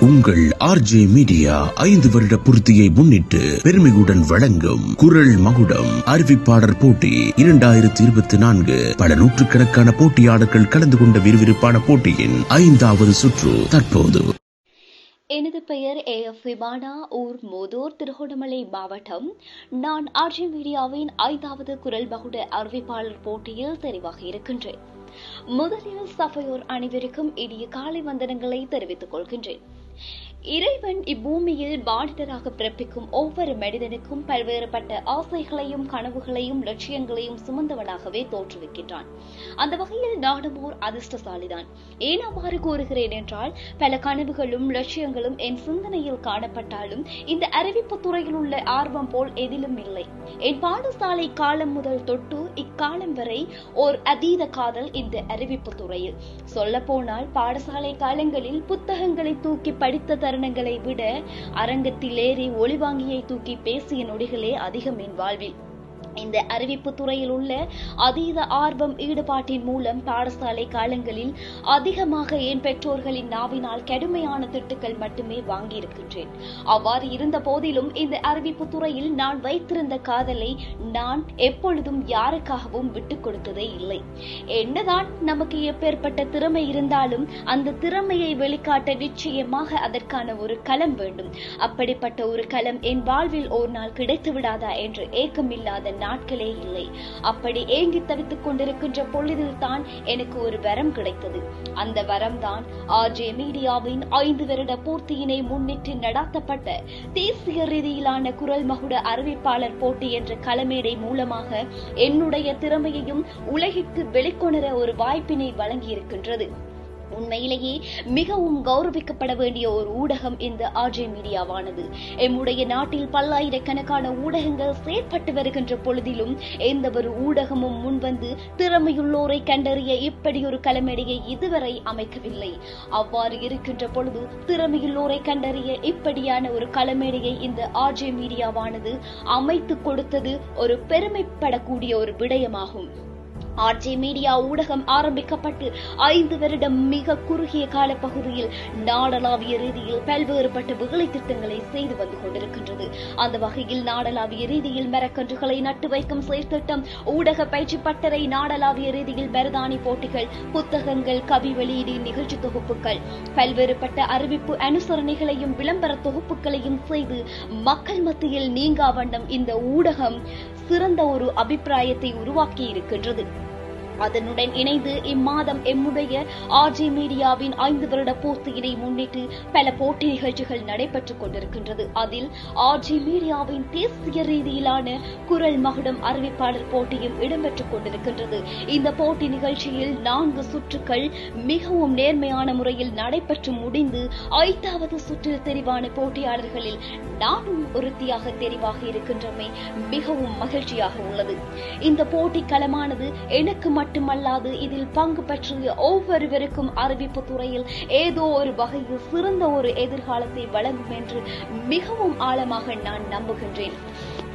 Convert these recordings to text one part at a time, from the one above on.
உங்கள் RJ media ஐந்து வருட பூர்த்தியை முன்னிட்டு பெருமையுடன் வழங்கும் குரல் மகுடம் அறிவிப்பாளர் போட்டி இரண்டாயிரத்தி இருபத்தி நான்கு. பல நூற்றுக்கணக்கான போட்டியாளர்கள் கலந்து கொண்ட விறுவிறுப்பான போட்டியின் ஐந்தாவது சுற்று தற்போது. எனது பெயர் ஏ எஃப் விமானா ஊர் மோதூர் திருகோணமலை மாவட்டம். நான் ஆர்ஜி மீடியாவின் ஐந்தாவது குரல் பகுட அறிவிப்பாளர் போட்டியில் தெரிவாக இருக்கின்றேன். முதலில் சபையோர் அனைவருக்கும் இனிய காலை வந்தனங்களை தெரிவித்துக் கொள்கின்றேன். இறைவன் இப்பூமியில் மானிடராக பிறப்பிக்கும் ஒவ்வொரு மனிதனுக்கும் பல்வேறுபட்ட ஆசைகளையும் கனவுகளையும் லட்சியங்களையும் சுமந்தவனாகவே தோற்றுவிக்கின்றான். அந்த வகையில் நாடமோர் அதிர்ஷ்டசாலிதான். ஏன் அவ்வாறு கூறுகிறேன் என்றால் பல கனவுகளும் லட்சியங்களும் என் சிந்தனையில் காணப்பட்டாலும் இந்த அறிவிப்பு துறையில் உள்ள ஆர்வம் போல் எதிலும் இல்லை. என் பாடசாலை காலம் முதல் தொட்டு இக்காலம் வரை ஓர் அதீத காதல் இந்த அறிவிப்பு துறையில். சொல்லப்போனால் பாடசாலை காலங்களில் புத்தகங்களை தூக்கி படித்த தருணங்களை விட அரங்கத்தில் ஏறி ஒளிவாங்கியை தூக்கி பேசிய நொடிகளே அதிகம் என் வாழ்வில். இந்த அறிவிப்பு துறையில் உள்ள அதீத ஆர்வம் ஈடுபாட்டின் மூலம் பாடசாலை காலங்களில் அதிகமாக என் பெற்றோர்களின் நாவினால் கடுமையான திட்டுக்கள் மட்டுமே வாங்கியிருக்கின்றேன். அவ்வாறு இருந்த போதிலும் இந்த அறிவிப்பு துறையில் நான் வைத்திருந்த காதலை நான் எப்பொழுதும் யாருக்காகவும் விட்டுக் கொடுத்ததே இல்லை. என்னதான் நமக்கு எப்பேற்பட்ட திறமை இருந்தாலும் அந்த திறமையை வெளிக்காட்ட நிச்சயமாக அதற்கான ஒரு களம் வேண்டும். அப்படிப்பட்ட ஒரு களம் என் வாழ்வில் ஒரு நாள் கிடைத்து விடாதா என்று ஏக்கமில்லாத நாட்களே இல்லை. அப்படி ஏங்கி தவித்துக் கொண்டிருக்கின்ற பொழுதில் தான் எனக்கு ஒரு வரம் கிடைத்தது. அந்த வரம் தான் ஆர்ஜே மீடியாவின் ஐந்து வருட பூர்த்தியினை முன்னிட்டு நடாத்தப்பட்ட தேசிய ரீதியிலான குரல் மகுட அறிவிப்பாளர் போட்டி என்ற களமேடை மூலமாக என்னுடைய திறமையையும் உலகிற்கு வெளிக்கொணர ஒரு வாய்ப்பினை வழங்கியிருக்கின்றது. உண்மையிலேயே மிகவும் கௌரவிக்கப்பட வேண்டிய ஒரு ஊடகம் இந்த ஆர்ஜே மீடியாவானது. எம்முடைய நாட்டில் பல்லாயிரக்கணக்கான ஊடகங்கள் செயற்பட்டு வருகின்ற பொழுதிலும் எந்த ஒரு ஊடகமும் முன்வந்து திறமையுள்ளோரை கண்டறிய இப்படி ஒரு கலமேடையை இதுவரை அமைக்கவில்லை. அவ்வாறு இருக்கின்ற பொழுது திறமையுள்ளோரை கண்டறிய இப்படியான ஒரு களமேடையை இந்த ஆர்ஜே மீடியாவானது அமைத்து கொடுத்தது ஒரு பெருமைப்படக்கூடிய ஒரு விடயமாகும். ஆர்ஜே மீடியா ஊடகம் ஆரம்பிக்கப்பட்டு ஐந்து வருடம் மிக குறுகிய கால பகுதியில் நாடளாவிய ரீதியில் பல்வேறுபட்ட வேலை திட்டங்களை செய்து வந்து கொண்டிருக்கின்றது. அந்த வகையில் நாடளாவிய ரீதியில் மரக்கன்றுகளை நட்டு வைக்கும் செயற்திட்டம் ஊடக பயிற்சி பட்டறை நாடளாவிய ரீதியில் மருதாணி போட்டிகள் புத்தகங்கள் கவி வெளியீடு நிகழ்ச்சி தொகுப்புகள் பல்வேறுபட்ட அறிவிப்பு அனுசரணைகளையும் விளம்பர தொகுப்புகளையும் செய்து மக்கள் மத்தியில் நீங்கா வண்ணம் இந்த ஊடகம் சிறந்த ஒரு அபிப்பிராயத்தை உருவாக்கி இருக்கின்றது அதனுடன் இணைந்து இம்மாதம் எம்முடைய ஆர்ஜி மீடியாவின் ஐந்து வருட பூர்த்தியினை முன்னிட்டு பல போட்டி நிகழ்ச்சிகள் நடைபெற்றுக் கொண்டிருக்கின்றது. அதில் ஆர்ஜி மீடியாவின் தேசிய ரீதியிலான குரல் மகுடம் அறிவிப்பாளர் போட்டியும் இடம்பெற்றுக் கொண்டிருக்கின்றது. இந்த போட்டி நிகழ்ச்சியில் நான்கு சுற்றுக்கள் மிகவும் நேர்மையான முறையில் நடைபெற்று முடிந்து ஐந்தாவது சுற்றில் தெரிவான போட்டியாளர்களில் நானும் ஒருத்தியாக தெரிவாக இருக்கின்றமை மிகவும் மகிழ்ச்சியாக உள்ளது. இந்த போட்டி களமானது எனக்கு மட்டுமல்லாது இதில் பங்கு பெற்றிய ஒவ்வொருவருக்கும் அறிவிப்பு துறையில் ஏதோ ஒரு வகையில் சிறந்த ஒரு எதிர்காலத்தை வழங்கும் என்று மிகவும் ஆழமாக நான் நம்புகின்றேன்.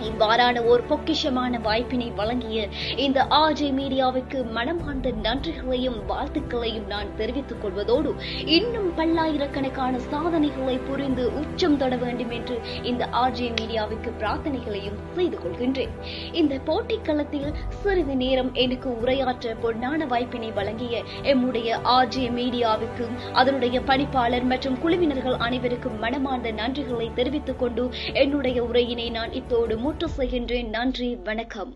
இவ்வாறான ஒரு பொக்கிஷமான வாய்ப்பினை வழங்கிய இந்த ஆர்ஜே மீடியாவுக்கு மனமார்ந்த நன்றிகளையும் வாழ்த்துக்களையும் நான் தெரிவித்துக் கொள்வதோடு இன்னும் பல்லாயிரக்கணக்கான சாதனைகளை புரிந்து உச்சம் தொட வேண்டும் என்று இந்த ஆர்ஜே மீடியாவுக்கு பிரார்த்தனைகளையும் செய்து கொள்கின்றேன். இந்த போட்டிக்களத்தில் சிறிது நேரம் எனக்கு உரையாற்ற பொன்னான வாய்ப்பினை வழங்கிய எம்முடைய ஆர்ஜே மீடியாவுக்கும் அதனுடைய பணிப்பாளர் மற்றும் குழுவினர்கள் அனைவருக்கும் மனமார்ந்த நன்றிகளை தெரிவித்துக் கொண்டு என்னுடைய உரையினை நான் இத்தோடு முற்று செய்கின்றேன் நன்றி வணக்கம்.